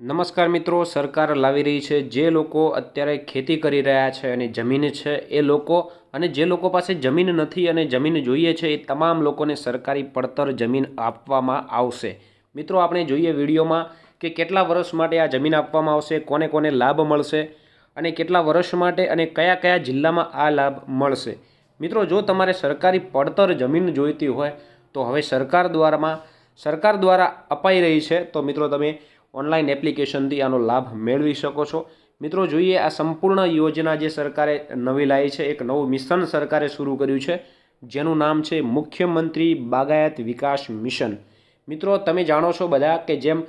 નમસ્કાર મિત્રો, સરકાર લાવી રહી છે. જે લોકો અત્યારે ખેતી કરી રહ્યા છે અને જમીન છે, એ લોકો અને જે લોકો પાસે જમીન નથી અને જમીન જોઈએ છે, એ તમામ લોકોને સરકારી પડતર જમીન આપવામાં આવશે. મિત્રો, આપણે જોઈએ વિડીયોમાં કે કેટલા વર્ષ માટે આ જમીન આપવામાં આવશે, કોને કોને લાભ મળશે અને કેટલા વર્ષ માટે અને કયા કયા જિલ્લામાં આ લાભ મળશે. મિત્રો, જો તમારે સરકારી પડતર જમીન જોઈતી હોય, તો હવે સરકાર દ્વારામાં, સરકાર દ્વારા અપાઈ રહી છે. તો મિત્રો, તમે ઓનલાઈન એપ્લિકેશનથી આનો લાભ મેળવી શકો છો. મિત્રો, જોઈએ આ સંપૂર્ણ યોજના જે સરકારે નવી લાવી છે, એક નવું મિશન સરકારે શરૂ કર્યું છે, જેનું નામ છે મુખ્યમંત્રી બાગાયત વિકાસ મિશન. મિત્રો, તમે જાણો છો બધા કે જેમ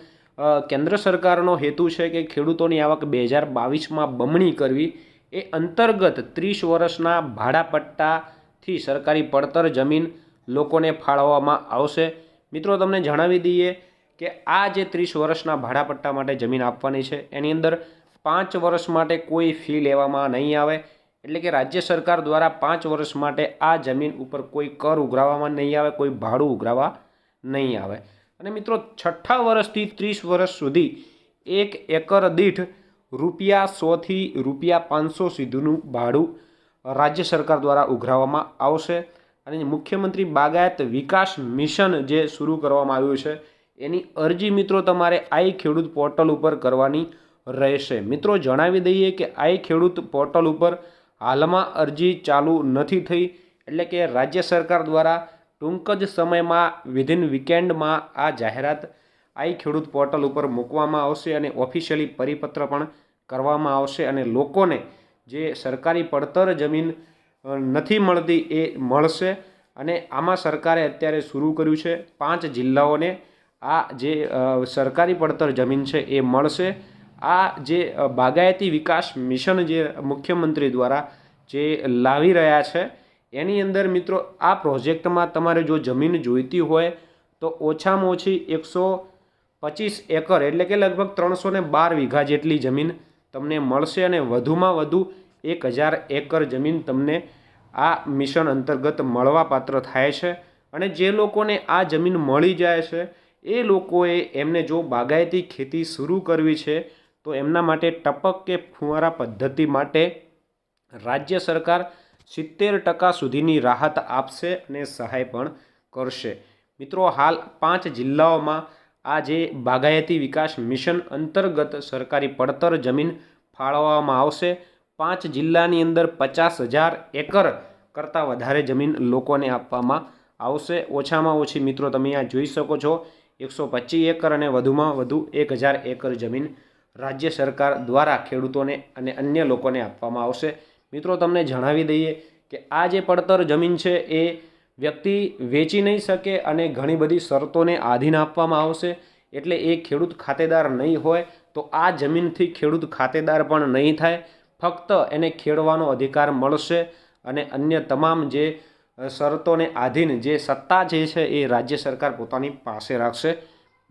કેન્દ્ર સરકારનો હેતુ છે કે ખેડૂતોની આવક બે હજાર બાવીસમાં બમણી કરવી, એ અંતર્ગત ત્રીસ વર્ષના ભાડાપટ્ટાથી સરકારી પડતર જમીન લોકોને ફાળવવામાં આવશે. મિત્રો, તમને જણાવી દઈએ કે આ જે ત્રીસ વર્ષના ભાડાપટ્ટા માટે જમીન આપવાની છે, એની અંદર પાંચ વર્ષ માટે કોઈ ફી લેવામાં નહીં આવે. એટલે કે રાજ્ય સરકાર દ્વારા પાંચ વર્ષ માટે આ જમીન ઉપર કોઈ કર ઉઘરાવવામાં નહીં આવે, કોઈ ભાડું ઉઘરાવવા નહીં આવે. અને મિત્રો, છઠ્ઠા વર્ષથી ત્રીસ વર્ષ સુધી એક એકર દીઠ રૂપિયા સોથી રૂપિયા પાંચસો સુધીનું ભાડું રાજ્ય સરકાર દ્વારા ઉઘરાવવામાં આવશે. અને મુખ્યમંત્રી બાગાયત વિકાસ મિશન જે શરૂ કરવામાં આવ્યું છે એની અરજી મિત્રો તમારે આઈ ખેડૂત પોર્ટલ ઉપર કરવાની રહેશે. મિત્રો જણાવી દઈએ કે આઈ ખેડૂત પોર્ટલ ઉપર હાલમાં અરજી ચાલુ નથી થઈ એટલે કે રાજ્ય સરકાર દ્વારા ટૂંક જ સમયમાં વિધિન વીકેન્ડમાં આ જાહેરાત આઈ ખેડૂત પોર્ટલ ઉપર મૂકવામાં આવશે અને ઓફિશિયલી પરિપત્ર પણ કરવામાં આવશે અને લોકોને જે સરકારી પડતર જમીન નથી મળતી એ મળશે. અને આમાં સરકારે અત્યારે શરૂ કર્યું છે પાંચ જિલ્લાઓને આ જે સરકારી પડતર જમીન છે એ મળશે. આ જે બાગાયતી વિકાસ મિશન જે મુખ્યમંત્રી દ્વારા જે લાવી રહ્યા છે, એની અંદર મિત્રો આ પ્રોજેક્ટમાં તમારે જો જમીન જોઈતી હોય તો ઓછામાં ઓછી એકસો પચીસ એકર એટલે કે લગભગ ત્રણસો ને બાર વીઘા જેટલી જમીન તમને મળશે અને વધુમાં વધુ એક હજાર એકર જમીન તમને આ મિશન અંતર્ગત મળવાપાત્ર થાય છે. અને જે લોકોને આ જમીન મળી જાય છે એ લોકોએ એમને જો બાગાયતી ખેતી શરૂ કરવી છે, તો એમના માટે ટપક કે ફુવારા પદ્ધતિ માટે રાજ્ય સરકાર સિત્તેર ટકા સુધીની રાહત આપશે અને સહાય પણ કરશે. મિત્રો, હાલ પાંચ જિલ્લાઓમાં આ જે બાગાયતી વિકાસ મિશન અંતર્ગત સરકારી પડતર જમીન ફાળવવામાં આવશે. પાંચ જિલ્લાની અંદર પચાસ હજાર એકર કરતાં વધારે જમીન લોકોને આપવામાં આવશે. ઓછામાં ઓછી મિત્રો, તમે આ જોઈ શકો છો એકસો પચીસ એકર અને વધુમાં વધુ એક હજાર એકર જમીન રાજ્ય સરકાર દ્વારા ખેડૂતોને અને અન્ય લોકોને આપવામાં આવશે. મિત્રો, તમને જણાવી દઈએ કે આ જે પડતર જમીન છે, એ વ્યક્તિ વેચી નહીં શકે અને ઘણી બધી શરતોને આધીન આપવામાં આવશે. એટલે એ ખેડૂત ખાતેદાર નહીં હોય તો આ જમીનથી ખેડૂત ખાતેદાર પણ નહીં થાય. ફક્ત એને ખેડવાનો અધિકાર મળશે અને અન્ય તમામ જે શરતોને આધીન જે સત્તા જે છે એ રાજ્ય સરકાર પોતાની પાસે રાખશે.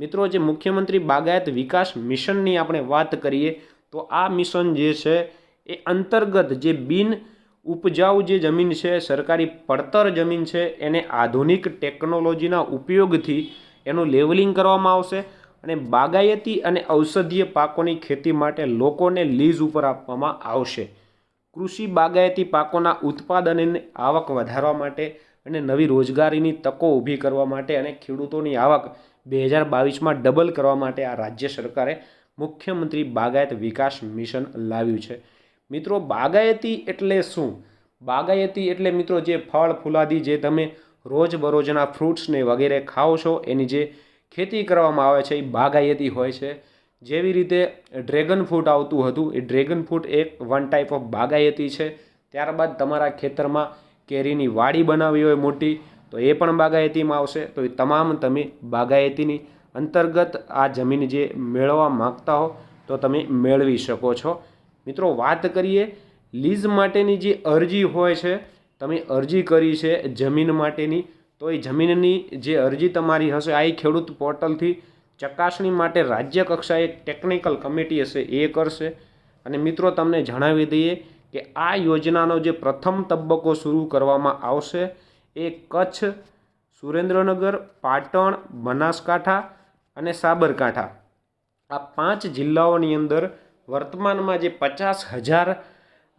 મિત્રો, જે મુખ્યમંત્રી બાગાયત વિકાસ મિશનની આપણે વાત કરીએ, તો આ મિશન જે છે એ અંતર્ગત જે બિન ઉપજાઉ જે જમીન છે, સરકારી પડતર જમીન છે, એને આધુનિક ટેકનોલોજીના ઉપયોગથી એનું લેવલિંગ કરવામાં આવશે અને બાગાયતી અને ઔષધીય પાકોની ખેતી માટે લોકોને લીઝ ઉપર આપવામાં આવશે. કૃષિ બાગાયતી પાકોના ઉત્પાદન આવક વધારવા માટે અને નવી રોજગારીની તકો ઊભી કરવા માટે અને ખેડૂતોની આવક બે હજાર બાવીસમાં ડબલ કરવા માટે આ રાજ્ય સરકારે મુખ્યમંત્રી બાગાયત વિકાસ મિશન લાવ્યું છે. મિત્રો, બાગાયતી એટલે શું? બાગાયતી એટલે મિત્રો જે ફળ, ફૂલાદી જે તમે રોજબરોજના ફ્રૂટ્સને વગેરે ખાઓ છો, એની જે ખેતી કરવામાં આવે છે, એ બાગાયતી હોય છે. જેવી રીતે ડ્રેગન ફ્રૂટ આવતું હતું, એ ડ્રેગન ફ્રૂટ એક વન ટાઈપ ઓફ બાગાયતી છે. ત્યારબાદ તમારા ખેતરમાં કેરીની વાડી બનાવી હોય મોટી, તો એ પણ બાગાયતીમાં આવશે. તો એ તમામ તમે બાગાયતીની અંતર્ગત આ જમીન જે મેળવવા માગતા હો, તો તમે મેળવી શકો છો. મિત્રો, વાત કરીએ લીઝ માટેની જે અરજી હોય છે, તમે અરજી કરી છે જમીન માટેની, તો એ જમીનની જે અરજી તમારી હશે, આ ખેડૂત પોર્ટલથી ચકાસણી માટે રાજ્ય કક્ષાએ ટેકનિકલ કમિટી હશે, એ કરશે. અને મિત્રો, તમને જણાવી દઈએ કે આ યોજનાનો જે પ્રથમ તબક્કો શરૂ કરવામાં આવશે એ કચ્છ, સુરેન્દ્રનગર, પાટણ, બનાસકાંઠા અને સાબરકાંઠા. આ પાંચ જિલ્લાઓની અંદર વર્તમાનમાં જે પચાસ હજાર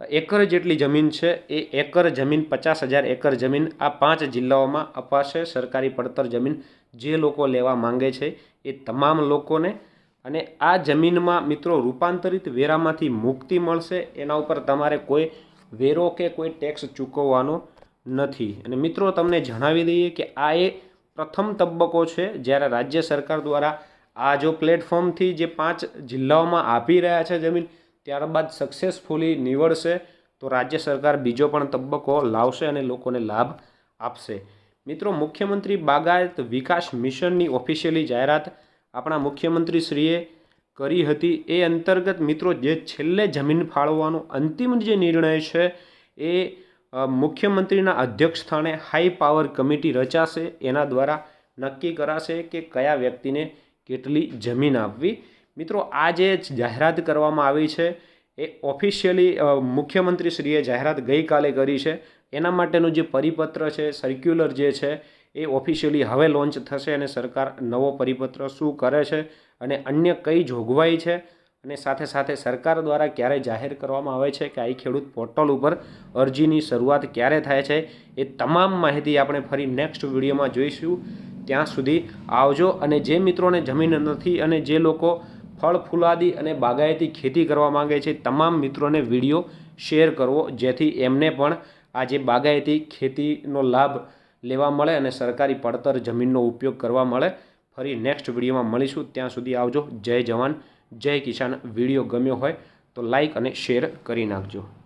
એકર જેટલી જમીન છે, એ એકર જમીન, પચાસ હજાર એકર જમીન આ પાંચ જિલ્લાઓમાં અપાશે. સરકારી પડતર જમીન જે લોકો લેવા માંગે છે, એ તમામ લોકોને અને આ જમીનમાં મિત્રો રૂપાંતરિત વેરામાંથી મુક્તિ મળશે. એના ઉપર તમારે કોઈ વેરો કે કોઈ ટેક્સ ચૂકવવાનો નથી. અને મિત્રો તમને જણાવી દઈએ કે આ એ પ્રથમ તબક્કો છે, જ્યારે રાજ્ય સરકાર દ્વારા આ જો પ્લેટફોર્મથી જે પાંચ જિલ્લાઓમાં આપી રહ્યા છે જમીન ત્યારબાદ સક્સેસફુલી નીવડશે તો રાજ્ય સરકાર બીજો પણ તબક્કો લાવશે અને લોકોને લાભ આપશે. મિત્રો, મુખ્યમંત્રી બાગાયત વિકાસ મિશનની ઓફિશિયલી જાહેરાત આપણા મુખ્યમંત્રીશ્રીએ કરી હતી. એ અંતર્ગત મિત્રો, જે છેલ્લે જમીન ફાળવવાનો અંતિમ જે નિર્ણય છે એ મુખ્યમંત્રીના અધ્યક્ષ સ્થાને હાઈ પાવર કમિટી રચાશે. એના દ્વારા નક્કી કરાશે કે કયા વ્યક્તિને કેટલી જમીન આપવી. મિત્રો, આ જે જાહેરાત કરવામાં આવી છે, એ ઓફિશિયલી મુખ્યમંત્રીશ્રીએ જાહેરાત ગઈકાલે કરી છે. એના માટેનું જે પરિપત્ર છે સર્ક્યુલર જે છે, એ ઓફિશિયલી હવે લોન્ચ થશે અને સરકાર નવો પરિપત્ર શું કરે છે અને અન્ય કઈ જોગવાઈ છે અને સાથે સાથે સરકાર દ્વારા ક્યારે જાહેર કરવામાં આવે છે કે આઈ ખેડૂત પોર્ટલ ઉપર અરજીની શરૂઆત ક્યારે થાય છે, એ તમામ માહિતી આપણે ફરી નેક્સ્ટ વિડીયોમાં જોઈશું. ત્યાં સુધી આવજો અને જે મિત્રોને જમીન નથી અને જે લોકો ફળ ફૂલાદી અને બાગાયતી ખેતી કરવા માંગે છે. તમામ મિત્રોને વીડિયો શેર કરવો, જેથી એમને પણ આ જે બાગાયતી ખેતીનો લાભ લેવા મળે અને સરકારી પડતર જમીનનો ઉપયોગ કરવા મળે. ફરી નેક્સ્ટ વિડીયોમાં મળીશું. ત્યાં સુધી આવજો. જય જવાન. જય કિસાન. વીડિયો ગમ્યો હોય તો લાઈક અને શેર કરી નાખજો.